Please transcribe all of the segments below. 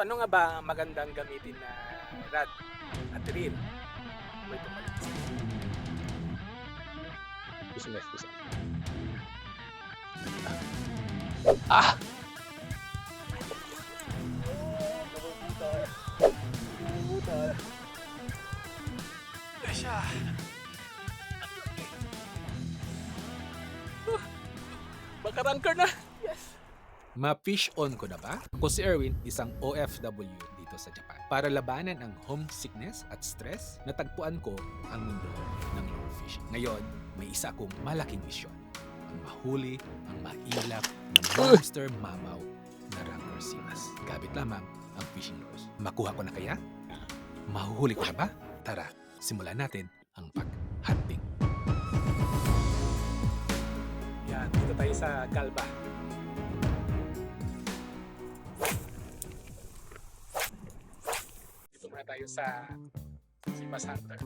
So ano nga ba ang magandang gamitin na rod at reel? Wait, tumalit. Business, business. Ah! Asya. Baka ranker na. Yes. Ma-fish on ko na ba? Ako si Erwin, isang OFW dito sa Japan. Para labanan ang homesickness at stress, natagpuan ko ang mundo ng lure fishing. Ngayon, may isa akong malaking misyon. Ang mahuli, ang mailap, ng monster mamaw na Rancor Simas. Gamit lamang ang fishing lures. Makuha ko na kaya? Mahuhuli ko na ba? Tara, simulan natin ang pag-hunting. Yan, dito tayo sa Galba. Tayo sa Simas Hunter.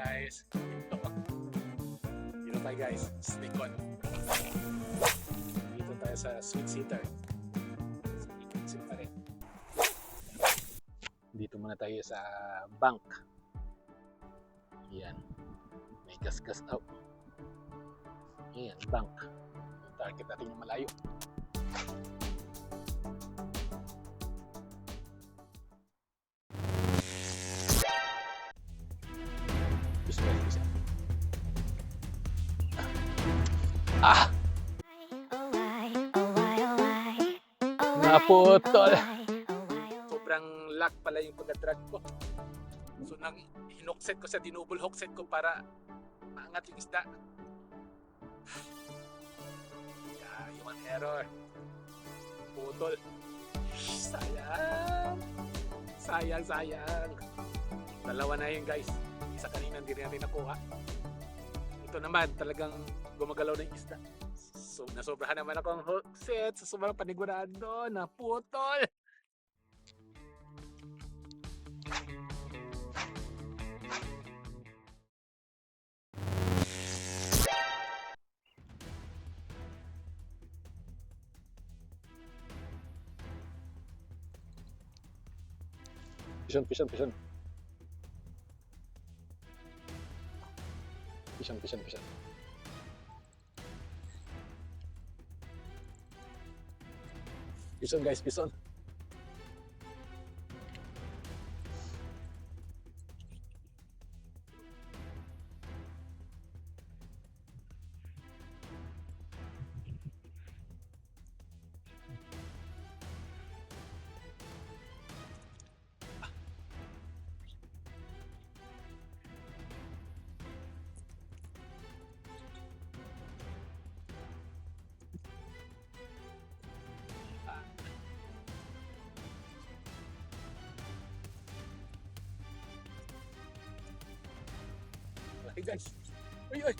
Guys. Ito. Dito tayo guys. Stick on. Dito tayo sa sweet sitter. Sweet sitter rin. Dito muna tayo sa bank. Yan. May gas-gas out. Yan, bank. Target natin yung malayo. Gusto ko isa. Ah! Naputol. sobrang luck pala yung pagka-drag ko. So nang hinukset ko sa dinubol hookset ko para maangat yung isda. Human error. Putol. Sayang. Sayang, sayang. Dalawa na yun guys. Isa kanina hindi natin nakuha. Ito naman talagang gumagalaw na yung isda. So nasobrahan naman ako ang hookset sa sobrang panigurado na putol. Pisan, pisan, pisan. Pisan, pisan, pisan. Pisan guys, pisan. Okay guys. Uy, uy.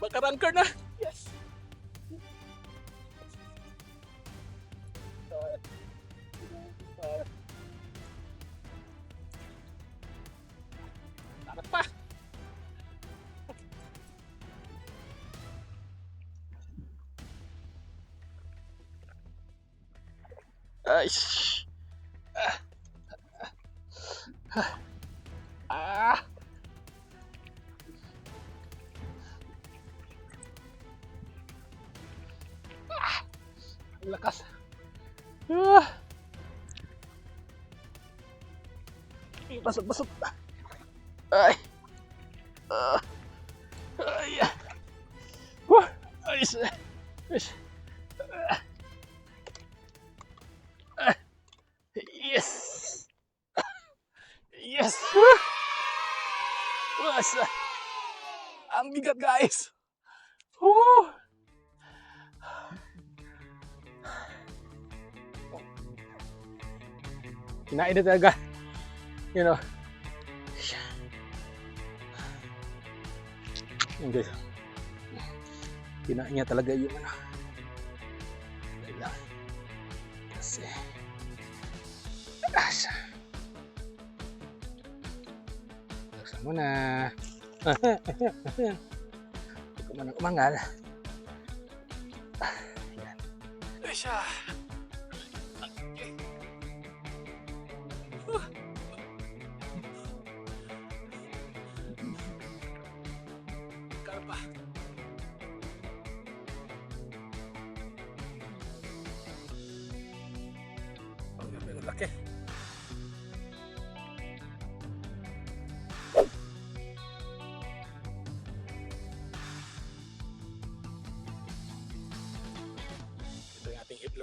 Baka ranker na. Yes. Dapat pa. Ay! Ah! Ah! basot, basot. Ay. Uh, ay. Ah. Wah. Uh, ayos. Ayos. Uh, yes. Yes. Mas. Ang bigat guys. Woo. Kinain na talaga. You know. Yung guys. Kinain niya talaga yung ano. Lang. Kasi. Asa. Buksan mo na. Huwag ka muna umangal. Ayan.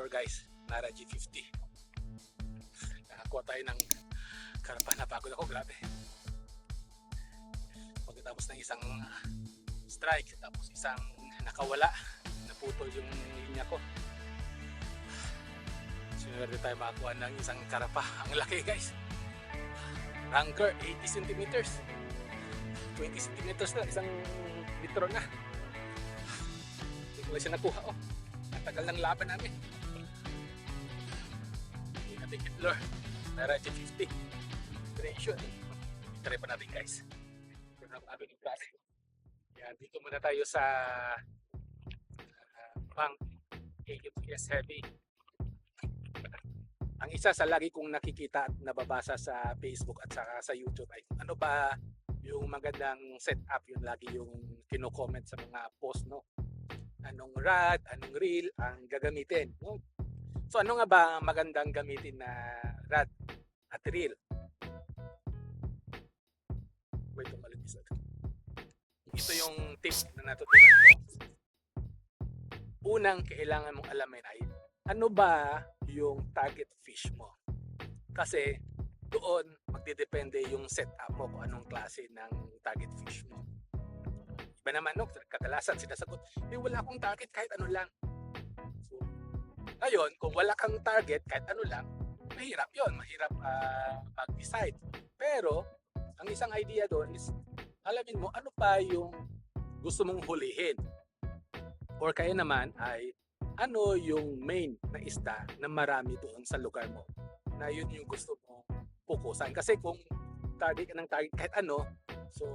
Hip-lure guys, Nara G50. Nakakuha tayo ng karpa na pagod ako, grabe. Pagkatapos ng isang strike, tapos isang nakawala, naputol yung linya ko. Sinuwerte tayo makakuha ng isang karapa. Ang laki guys. Ranker, 80 centimeters. 20 centimeters na, isang litro na. Hindi ko lang siya nakuha. Oh. Ang tagal ng laban namin. Yung ating Hitler, Nara G50. Duration. Try pa natin guys. Ito na ang aming klase. Yan, dito muna tayo sa uh, Bank AFS Heavy. Ang isa sa lagi kong nakikita at nababasa sa Facebook at saka sa YouTube ay ano ba yung magandang setup yun lagi yung kino-comment sa mga post no anong rad, anong reel ang gagamitin no? So ano nga ba ang magandang gamitin na rad at reel? Wait umalit isa. Ito yung tip na natutunan ko. Unang kailangan mong alamin ay ano ba yung target fish mo? Kasi doon magdidepende yung setup mo kung anong klase ng target fish mo. Iba naman no, kadalasan sinasagot, eh wala akong target kahit ano lang. Ngayon, kung wala kang target kahit ano lang, mahirap yon mahirap ah, mag-decide. Pero, ang isang idea doon is, alamin mo ano pa yung gusto mong hulihin. Or kaya naman ay, ano yung main na isda na marami doon sa lugar mo na yun yung gusto mo pukusan. Kasi kung target ka ng target kahit ano, so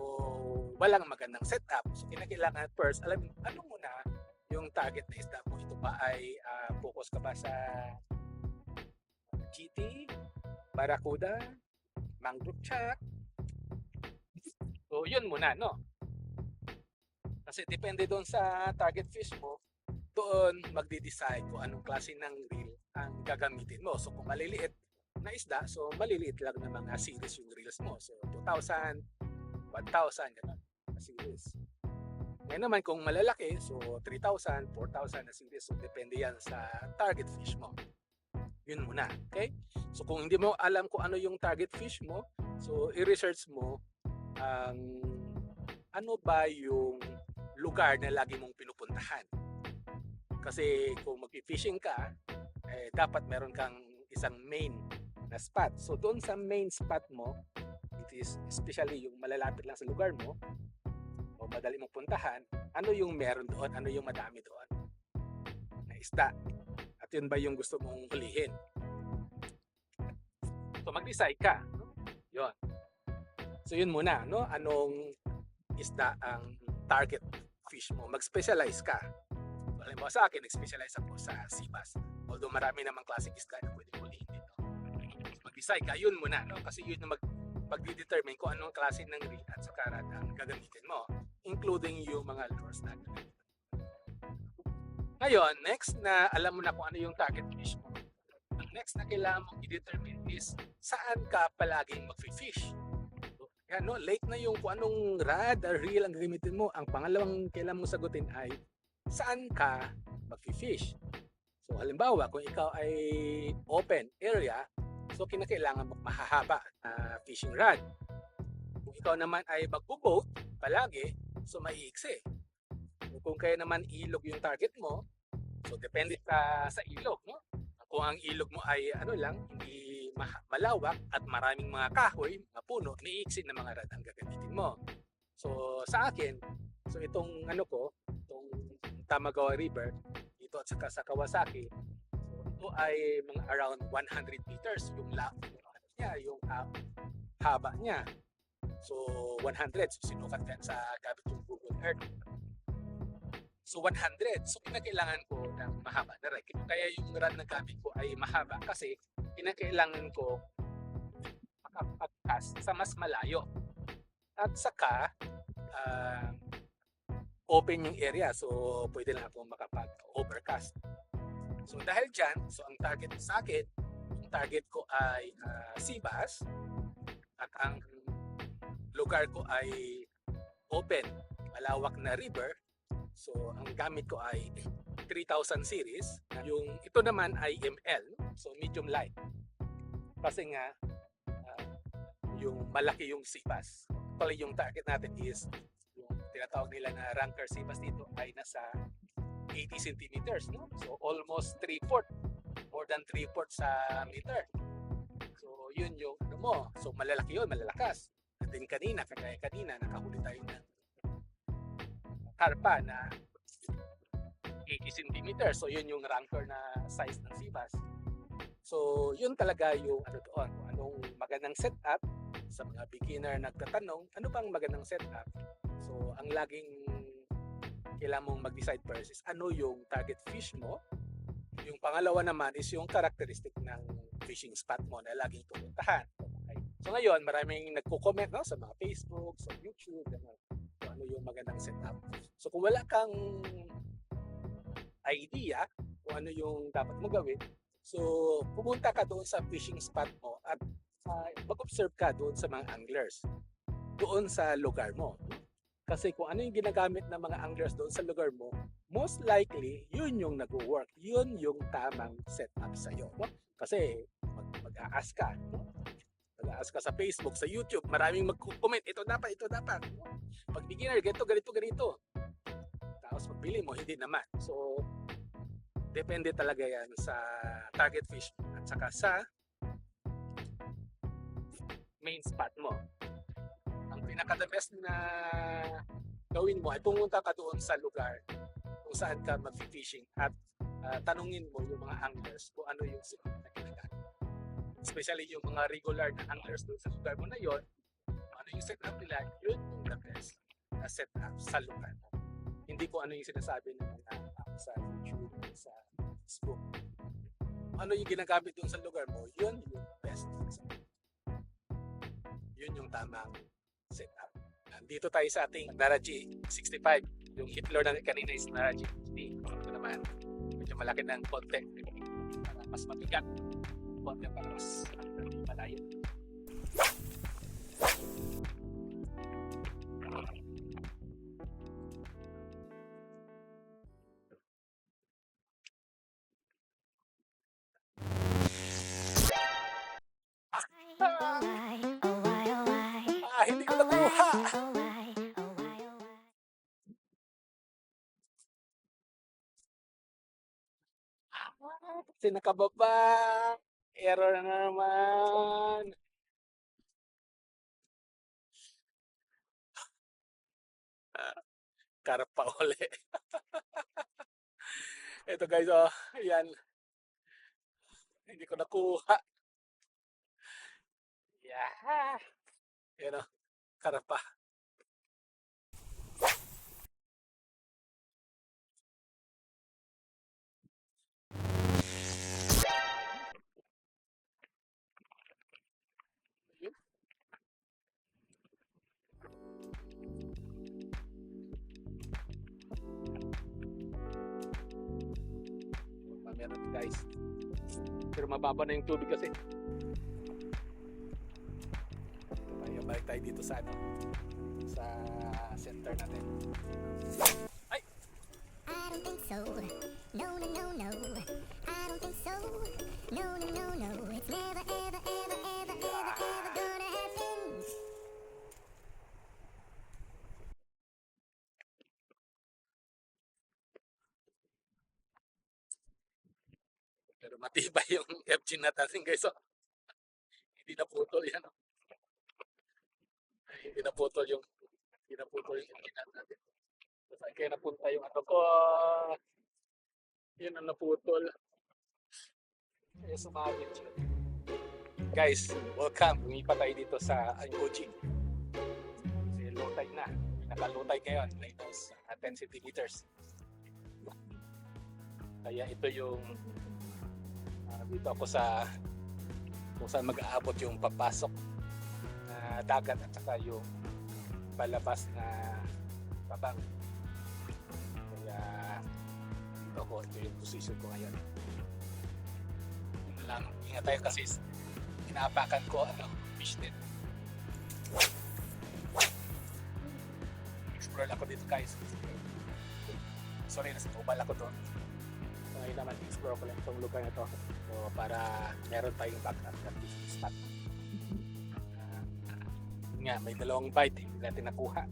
walang magandang setup. So kinakailangan first, alam mo, ano muna yung target na isda mo. Ito ba ay ah, focus ka ba sa GT, Barracuda, Mangrove Chat? So yun muna, no? Kasi depende doon sa target fish mo, doon magde-decide kung anong klase ng reel ang gagamitin mo. So kung maliliit, na isda, so maliliit lang na mga series yung reels mo. So 2,000, 1,000, ganun na series. Ngayon naman kung malalaki, so 3,000, 4,000 na series. So depende yan sa target fish mo. Yun muna, okay? So kung hindi mo alam kung ano yung target fish mo, so i-research mo ang ano ba yung lugar na lagi mong pinupuntahan. Kasi kung mag-fishing ka, eh, dapat meron kang isang main na spot. So doon sa main spot mo, it is especially yung malalapit lang sa lugar mo madali mong puntahan, ano yung meron doon, ano yung madami doon na isda. At yun ba yung gusto mong hulihin. So mag-decide ka. No? Yun. So yun muna, no? Anong isda ang target fish mo? Mag-specialize ka. So, alam mo sa akin, nag-specialize ako sa sibas. Although marami namang klaseng isda na pwede hulihin dito. Mag-decide ka, yun muna, no? Kasi yun ang mag magdi-determine kung anong klase ng reel at saka rad ang gagamitin mo, including yung mga lures na. Ngayon, next na alam mo na kung ano yung target fish mo, next na kailangan mong i-determine is saan ka palaging mag-fish. So, no? Late na yung kung anong rad or reel ang gagamitin mo. Ang pangalawang kailangan mo sagutin ay saan ka mag-fish. So halimbawa, kung ikaw ay open area, so kinakailangan mo mahahaba na fishing rod. Kung ikaw naman ay magbo-boat palagi, so maiiksi. Kung kaya naman ilog yung target mo, so depende sa, sa ilog, no? Kung ang ilog mo ay ano lang, hindi ma- malawak at maraming mga kahoy, mga puno, niiksi na mga rad ang gagamitin mo. So sa akin, so itong ano ko, itong Tamagawa River, dito at saka sa Kawasaki, so ito ay mga around 100 meters yung la yung ano niya, yung ah, haba niya. So 100, so sinukat yan sa gamit yung Google Earth. So 100. So kinakailangan ko ng mahaba na ride. Kaya yung run na gamit ko ay mahaba kasi kinakailangan ko makapagcast sa mas malayo. At saka ah, open yung area. So pwede lang ako makapag-overcast. So dahil dyan, so ang target sa akin, yung target ko ay uh, Sibas at ang lugar ko ay open, malawak na river. So ang gamit ko ay 3000 series. Yung ito naman ay ML, so medium light. Kasi nga ah, yung malaki yung Sibas. Actually yung target natin is yung tinatawag nila na ranker Sibas dito ay nasa 80 centimeters, no? So almost 3/4, more than 3/4 sa meter. So yun yung ano mo. So malalaki yun, malalakas. At din kanina, kagaya kanina, nakahuli tayo ng karpa na 80 centimeters. So yun yung ranker na size ng sibas. So yun talaga yung ano doon, anong magandang setup sa mga beginner nagtatanong, ano bang magandang setup? So ang laging kailangan mong mag-decide first is ano yung target fish mo. Yung pangalawa naman is yung characteristic ng fishing spot mo na laging pupuntahan. So ngayon, maraming nagko-comment no, sa mga Facebook, sa YouTube, gano'n. Kung ano yung magandang setup. So kung wala kang idea kung ano yung dapat mo gawin, so pumunta ka doon sa fishing spot mo at uh, mag-observe ka doon sa mga anglers doon sa lugar mo. Kasi kung ano yung ginagamit ng mga anglers doon sa lugar mo, most likely, yun yung nag-work. Yun yung tamang setup sa'yo. No? Kasi mag- mag-a-ask ka. No? Mag-a-ask ka sa Facebook, sa YouTube, maraming mag-comment, ito dapat, ito dapat. Pag beginner, ganito, ganito, ganito. Tapos pagbili mo, hindi naman. So, depende talaga yan sa target fish at saka sa main spot mo ang pinaka the best na gawin mo ay pumunta ka doon sa lugar kung saan ka mag-fishing at ah, tanungin mo yung mga anglers kung ano yung setup na ginagamit. Especially yung mga regular na anglers doon sa lugar mo na yon, ano yung setup nila, yun yung the best na setup sa lugar. Hindi ko ano yung sinasabi ng mga tao sa YouTube, sa Facebook. Ano yung ginagamit doon sa lugar mo, yun yung best. Yun yung tamang setup. Nandito tayo sa ating Naraji 65. Yung Hitler na kanina is Naraji 50. Ito naman, medyo malaki ng konti. Para mas mabigat. Oh why, oh why, Ah, hindi ko nakuha! Kasi nakababa. Error na naman. Karpa uli. Ito guys, oh, yan. Hindi ko nakuha. Yeah. Yan oh, karpa. Pa, guys. Pero mababa na yung tubig kasi. Tayo, balik tayo dito sa ano, sa center natin. I don't think so. No, no, no, matibay yung FG natin guys. So, hindi na putol yan. oh. Hindi na putol yung hindi na putol yung FG natin. So, saan kaya napunta yung ano ko? Yun ang naputol. Kaya sumabit siya. Guys, welcome. Lumipat tayo dito sa Angoji. Kasi low na. Naka-low tide ngayon. Minus uh, 10 centimeters. Kaya ito yung dito ako sa kung saan mag-aabot yung papasok na dagat at saka yung palabas na tabang. Kaya dito ako, ito yung position ko ngayon. Yun lang, ingat tayo kasi inaapakan ko ano, fish net. Explore ako dito guys. Sorry, nasa mobile ako doon. Ngayon naman, explore ko lang itong lugar na to. So, para meron tayong backup na fishing spot. Ah, yun nga, may dalawang bite, hindi natin nakuha.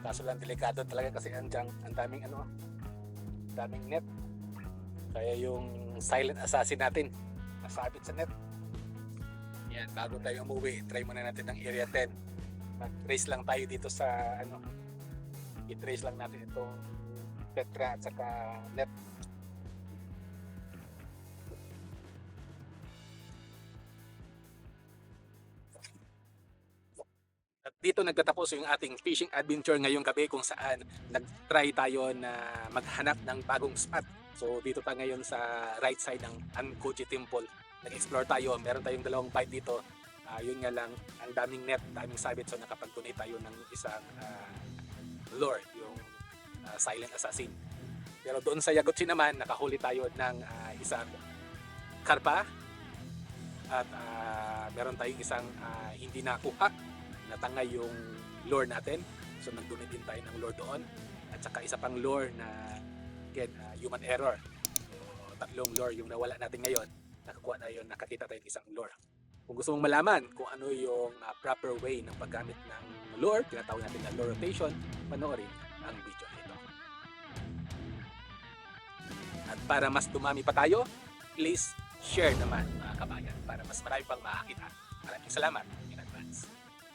Kaso lang delikado talaga kasi andyan, ang daming ano, ang daming net. Kaya yung silent assassin natin, nasabit sa net. Yan, bago tayo umuwi, try muna natin ng Area 10. Mag-trace lang tayo dito sa ano, i-trace lang natin itong Petra at saka net. Dito nagtatapos yung ating fishing adventure ngayong gabi kung saan nag-try tayo na maghanap ng bagong spot. So dito tayo ngayon sa right side ng Ankoji Temple. Nag-explore tayo, meron tayong dalawang bite dito. Ah, yun nga lang, ang daming net, daming sabit. So nakapag-donate tayo ng isang ah, lure, yung ah, Silent Assassin. Pero doon sa Yagutsi naman, nakahuli tayo ng ah, isang karpa at ah, meron tayong isang ah, hindi nakuha natangay yung lure natin. So nag-donate din tayo ng lure doon. At saka isa pang lure na again, ah, human error. So, tatlong lure yung nawala natin ngayon. Nakakuha tayo, nakakita tayo ng isang lure. Kung gusto mong malaman kung ano yung ah, proper way ng paggamit ng lure, tinatawag natin na lure rotation, panoorin ang video nito. At para mas dumami pa tayo, please share naman mga kabayan para mas marami pang makakita. Maraming salamat.